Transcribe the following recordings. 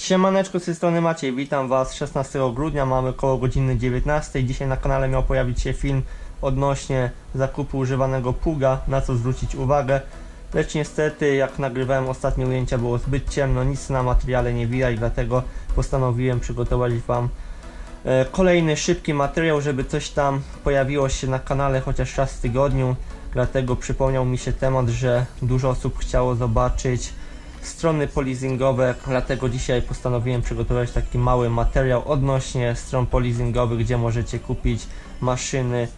Siemaneczko z tej strony Maciej, witam Was 16 grudnia, mamy około godziny 19. Dzisiaj na kanale miał pojawić się film odnośnie zakupu używanego pługa, na co zwrócić uwagę. Lecz niestety, jak nagrywałem ostatnie ujęcia, było zbyt ciemno, nic na materiale nie widać, dlatego postanowiłem przygotować Wam e, kolejny szybki materiał, żeby coś tam pojawiło się na kanale chociaż raz w tygodniu. Dlatego przypomniał mi się temat, że dużo osób chciało zobaczyć strony polizingowe, dlatego dzisiaj postanowiłem przygotować taki mały materiał odnośnie stron polizingowych, gdzie możecie kupić maszyny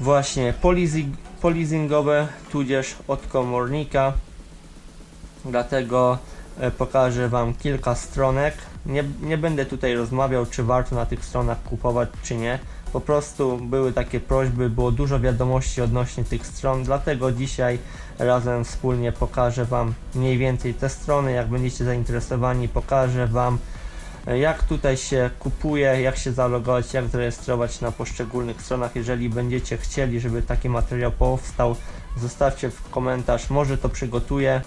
właśnie polizing, polizingowe, tudzież od komornika. Dlatego e, pokażę Wam kilka stronek. Nie, nie będę tutaj rozmawiał, czy warto na tych stronach kupować, czy nie. Po prostu były takie prośby, było dużo wiadomości odnośnie tych stron, dlatego dzisiaj razem wspólnie pokażę Wam mniej więcej te strony. Jak będziecie zainteresowani, pokażę Wam jak tutaj się kupuje, jak się zalogować, jak zarejestrować na poszczególnych stronach. Jeżeli będziecie chcieli, żeby taki materiał powstał, zostawcie w komentarz, może to przygotuję.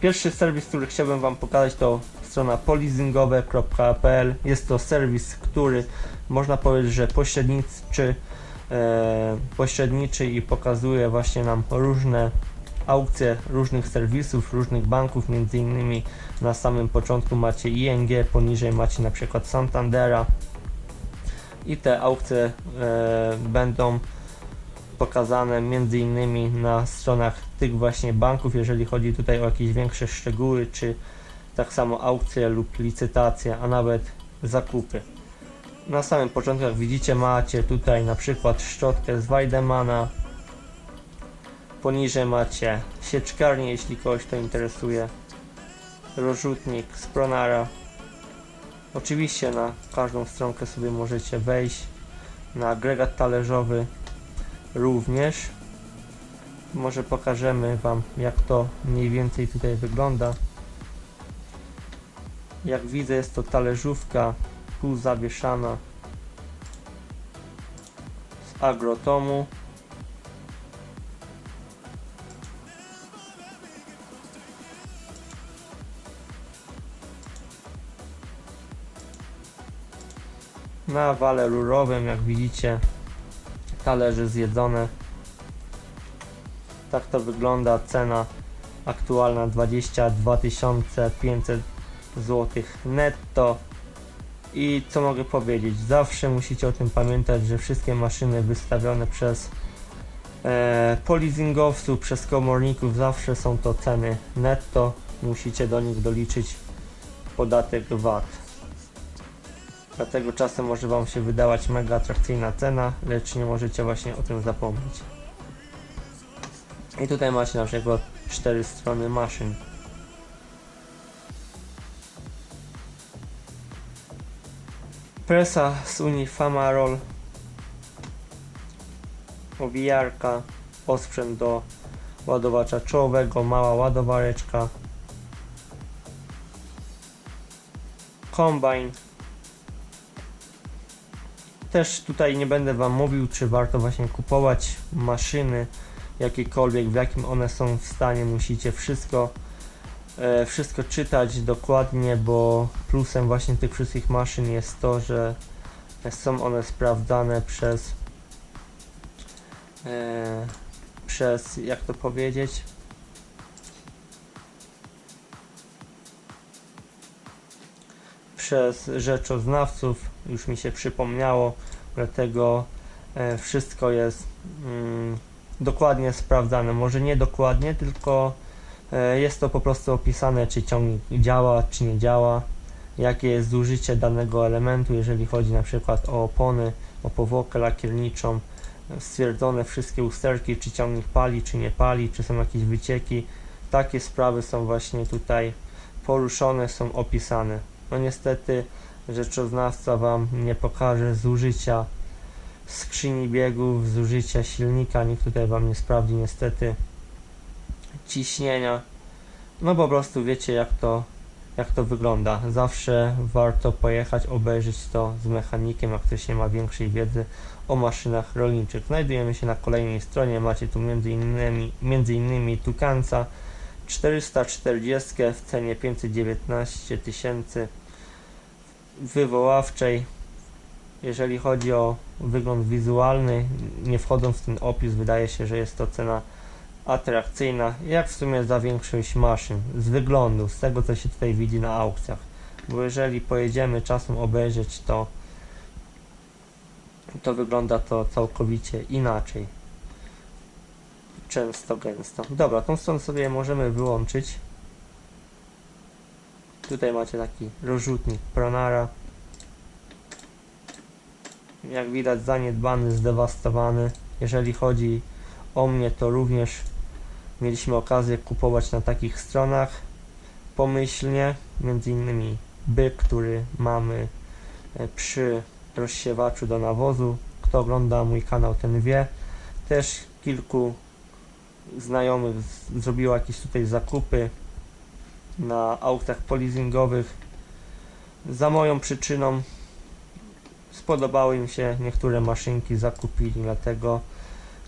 Pierwszy serwis, który chciałbym Wam pokazać to strona polizingowe.pl. Jest to serwis, który można powiedzieć, że pośredniczy, e, pośredniczy i pokazuje właśnie nam różne aukcje różnych serwisów, różnych banków, między innymi na samym początku macie ING, poniżej macie na przykład Santandera. I te aukcje e, będą pokazane między innymi na stronach tych właśnie banków, jeżeli chodzi tutaj o jakieś większe szczegóły, czy tak samo aukcje lub licytacje, a nawet zakupy. Na samym początku, jak widzicie, macie tutaj na przykład szczotkę z Weidemana, Poniżej macie sieczkarnię, jeśli kogoś to interesuje. Rozrzutnik z Pronara. Oczywiście na każdą stronkę sobie możecie wejść. Na agregat talerzowy również. Może pokażemy Wam jak to mniej więcej tutaj wygląda. Jak widzę jest to talerzówka półzawieszana z agrotomu. Na wale rurowym, jak widzicie, talerze zjedzone. Tak to wygląda. Cena aktualna 22 500 zł netto. I co mogę powiedzieć? Zawsze musicie o tym pamiętać, że wszystkie maszyny wystawione przez e, polizingowców, przez komorników zawsze są to ceny netto. Musicie do nich doliczyć podatek VAT. Dlatego czasem może Wam się wydawać mega atrakcyjna cena, lecz nie możecie właśnie o tym zapomnieć. I tutaj macie na przykład cztery strony maszyn. Presa z Unii Famarol. Owijarka. Osprzęt do ładowacza czołowego. Mała ładowareczka. Kombajn też tutaj nie będę Wam mówił, czy warto właśnie kupować maszyny jakiekolwiek, w jakim one są w stanie. Musicie wszystko, wszystko czytać dokładnie, bo plusem właśnie tych wszystkich maszyn jest to, że są one sprawdzane przez e, przez, jak to powiedzieć, przez rzeczoznawców, już mi się przypomniało, dlatego e, wszystko jest mm, dokładnie sprawdzane. Może nie dokładnie, tylko e, jest to po prostu opisane, czy ciągnik działa, czy nie działa, jakie jest zużycie danego elementu, jeżeli chodzi na przykład o opony, o powłokę lakierniczą, stwierdzone wszystkie usterki, czy ciągnik pali, czy nie pali, czy są jakieś wycieki. Takie sprawy są właśnie tutaj poruszone, są opisane. No niestety rzeczoznawca Wam nie pokaże zużycia skrzyni biegów, zużycia silnika, nikt tutaj Wam nie sprawdzi niestety ciśnienia. No po prostu wiecie jak to, jak to wygląda. Zawsze warto pojechać, obejrzeć to z mechanikiem, jak ktoś nie ma większej wiedzy o maszynach rolniczych. Znajdujemy się na kolejnej stronie, macie tu między innymi, między innymi Tukanca, 440 w cenie 519 tysięcy wywoławczej. Jeżeli chodzi o wygląd wizualny, nie wchodząc w ten opis, wydaje się, że jest to cena atrakcyjna, jak w sumie za większość maszyn, z wyglądu, z tego co się tutaj widzi na aukcjach. Bo jeżeli pojedziemy czasem obejrzeć, to to wygląda to całkowicie inaczej. Często, gęsto. Dobra, tą stronę sobie możemy wyłączyć. Tutaj macie taki rozrzutnik Pronara. Jak widać zaniedbany, zdewastowany. Jeżeli chodzi o mnie, to również mieliśmy okazję kupować na takich stronach pomyślnie, między innymi byk, który mamy e, przy rozsiewaczu do nawozu. Kto ogląda mój kanał, ten wie. Też kilku znajomych zrobiło jakieś tutaj zakupy na aukcjach polizingowych. Za moją przyczyną spodobały im się niektóre maszynki, zakupili, dlatego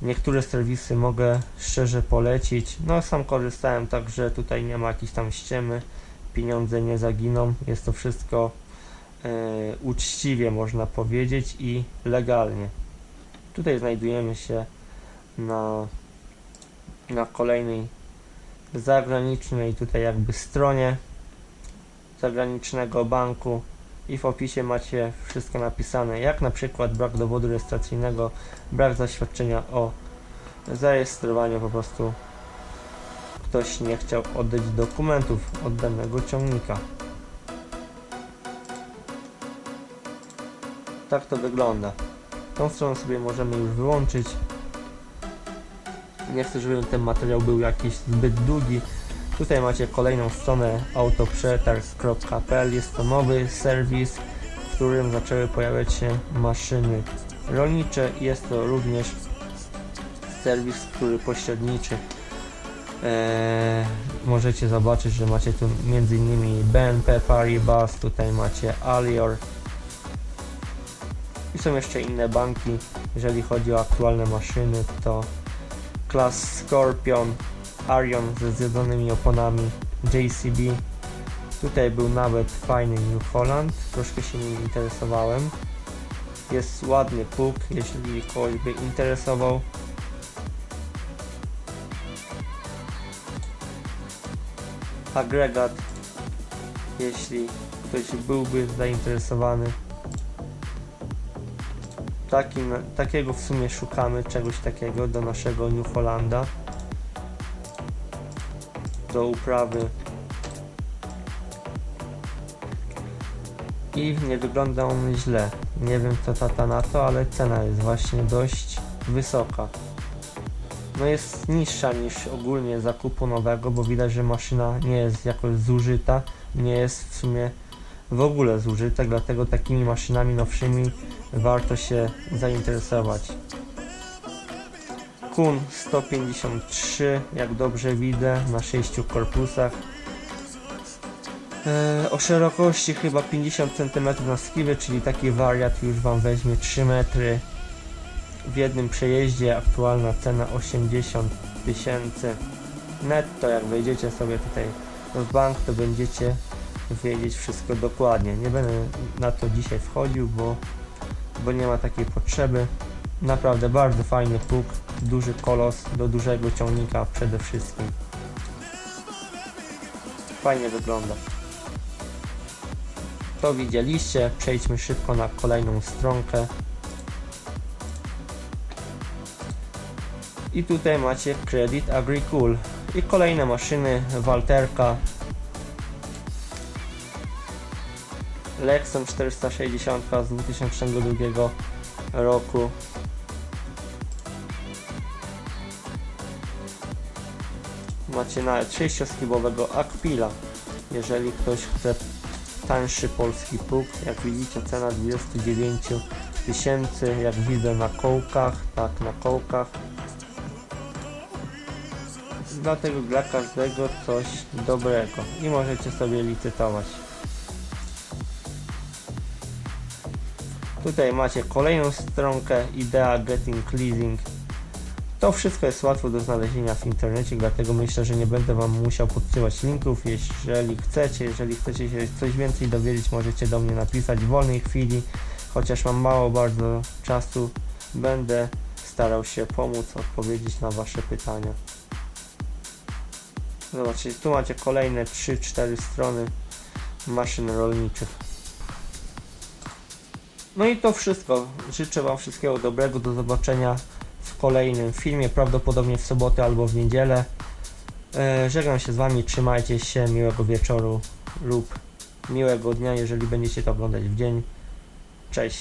niektóre serwisy mogę szczerze polecić. No sam korzystałem, także tutaj nie ma jakiejś tam ściemy, pieniądze nie zaginą, jest to wszystko e, uczciwie można powiedzieć i legalnie. Tutaj znajdujemy się na, na kolejnej zagranicznej tutaj jakby stronie zagranicznego banku i w opisie macie wszystko napisane, jak na przykład brak dowodu rejestracyjnego, brak zaświadczenia o zarejestrowaniu, po prostu ktoś nie chciał oddać dokumentów od danego ciągnika. Tak to wygląda. Tą stronę sobie możemy już wyłączyć. Nie chcę, żeby ten materiał był jakiś zbyt długi. Tutaj macie kolejną stronę autoprzetarg.pl. Jest to nowy serwis, w którym zaczęły pojawiać się maszyny rolnicze. Jest to również serwis, który pośredniczy. Eee, możecie zobaczyć, że macie tu m.in. BNP Paribas, tutaj macie Alior i są jeszcze inne banki. Jeżeli chodzi o aktualne maszyny, to Class Scorpion, Arion ze zjedzonymi oponami, JCB. Tutaj był nawet fajny New Holland, troszkę się nim interesowałem. Jest ładny puk, jeśli kogoś by interesował. Agregat, jeśli ktoś byłby zainteresowany. Takim, takiego w sumie szukamy, czegoś takiego do naszego New Hollanda. Do uprawy. I nie wygląda on źle. Nie wiem co tata na to, ale cena jest właśnie dość wysoka. No jest niższa niż ogólnie zakupu nowego, bo widać, że maszyna nie jest jakoś zużyta, nie jest w sumie w ogóle zużyta, dlatego takimi maszynami nowszymi warto się zainteresować. Kun 153, jak dobrze widzę, na 6 korpusach. E, o szerokości chyba 50 cm na skiwy, czyli taki wariat już Wam weźmie 3 metry w jednym przejeździe. Aktualna cena 80 tysięcy netto. Jak wejdziecie sobie tutaj w bank, to będziecie wiedzieć wszystko dokładnie. Nie będę na to dzisiaj wchodził, bo, bo nie ma takiej potrzeby. Naprawdę bardzo fajny pług, duży kolos do dużego ciągnika przede wszystkim. Fajnie wygląda. To widzieliście, przejdźmy szybko na kolejną stronkę. I tutaj macie Credit Agricole i kolejne maszyny Walterka Lexon 460 z 2002 roku. Macie nawet 6-skibowego Aquila. Jeżeli ktoś chce tańszy polski pług, jak widzicie cena 29 tysięcy, jak widzę na kołkach, tak na kołkach. Dlatego dla każdego coś dobrego i możecie sobie licytować. Tutaj macie kolejną stronkę Idea Getting Leasing. To wszystko jest łatwo do znalezienia w internecie, dlatego myślę, że nie będę Wam musiał podsyłać linków. Jeżeli chcecie, jeżeli chcecie się coś więcej dowiedzieć, możecie do mnie napisać w wolnej chwili. Chociaż mam mało bardzo czasu, będę starał się pomóc odpowiedzieć na Wasze pytania. Zobaczcie, tu macie kolejne 3-4 strony maszyn rolniczych. No i to wszystko. Życzę Wam wszystkiego dobrego. Do zobaczenia w kolejnym filmie, prawdopodobnie w sobotę albo w niedzielę. E, żegnam się z Wami, trzymajcie się, miłego wieczoru lub miłego dnia, jeżeli będziecie to oglądać w dzień. Cześć.